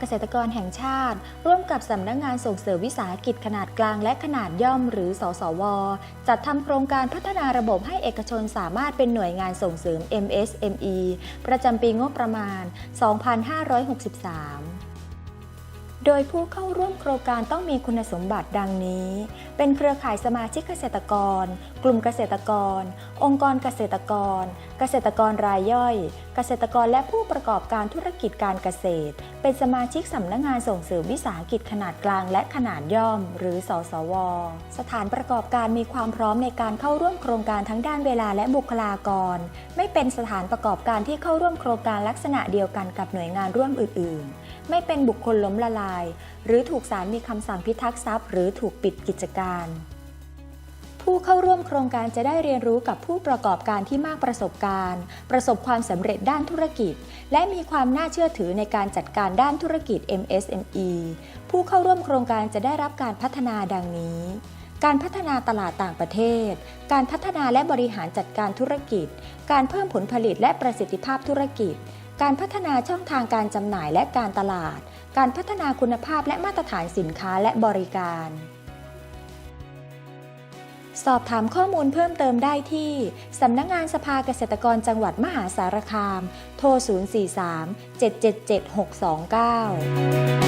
เกษตรกรแห่งชาติ ร่วมกับสำนักงงานส่งเสริมวิสาหกิจขนาดกลางและขนาดย่อมหรือ สสว จัดทำโครงการพัฒนาระบบให้เอกชนสามารถเป็นหน่วยงานส่งเสริม MSME ประจำปีงบประมาณ 2563 โดยผู้เข้าร่วมโครงการต้องมีคุณสมบัติดังนี้ เป็นเครือข่ายสมาชิกเกษตรกร กลุ่มเกษตรกร องค์กรเกษตรกร เกษตรกรรายย่อย เกษตรกรและผู้ประกอบการธุรกิจการเกษตร เป็นสมาชิกสำนักงานส่งเสริมวิสาหกิจขนาดกลางและขนาดย่อม หรือ สสว สถานประกอบการมีความพร้อมในการเข้าร่วมโครงการทั้งด้านเวลาและบุคลากร ไม่เป็นสถานประกอบการที่เข้าร่วมโครงการลักษณะเดียวกันกับหน่วยงานร่วมอื่น ๆ ไม่เป็นบุคคลล้มละลาย หรือถูกศาลมีคำสั่งพิทักษ์ทรัพย์ หรือถูกปิดกิจการ ผู้เข้าร่วมโครงการจะได้เรียนรู้กับผู้ประกอบการที่มากประสบการณ์ ประสบความสำเร็จด้านธุรกิจ และมีความน่าเชื่อถือในการจัดการด้านธุรกิจ MSME ผู้เข้าร่วมโครงการจะได้รับการพัฒนาดังนี้การพัฒนาตลาดต่างประเทศ การพัฒนาและบริหารจัดการธุรกิจ การเพิ่มผลผลิตและประสิทธิภาพธุรกิจ การพัฒนาช่องทางการจำหน่ายและการตลาด การพัฒนาคุณภาพและมาตรฐานสินค้าและบริการ สอบถามข้อมูลเพิ่มเติมได้ที่ สำนักงงานสภาเกษตรกรจังหวัดมหาสารคาม โทร 043 777 629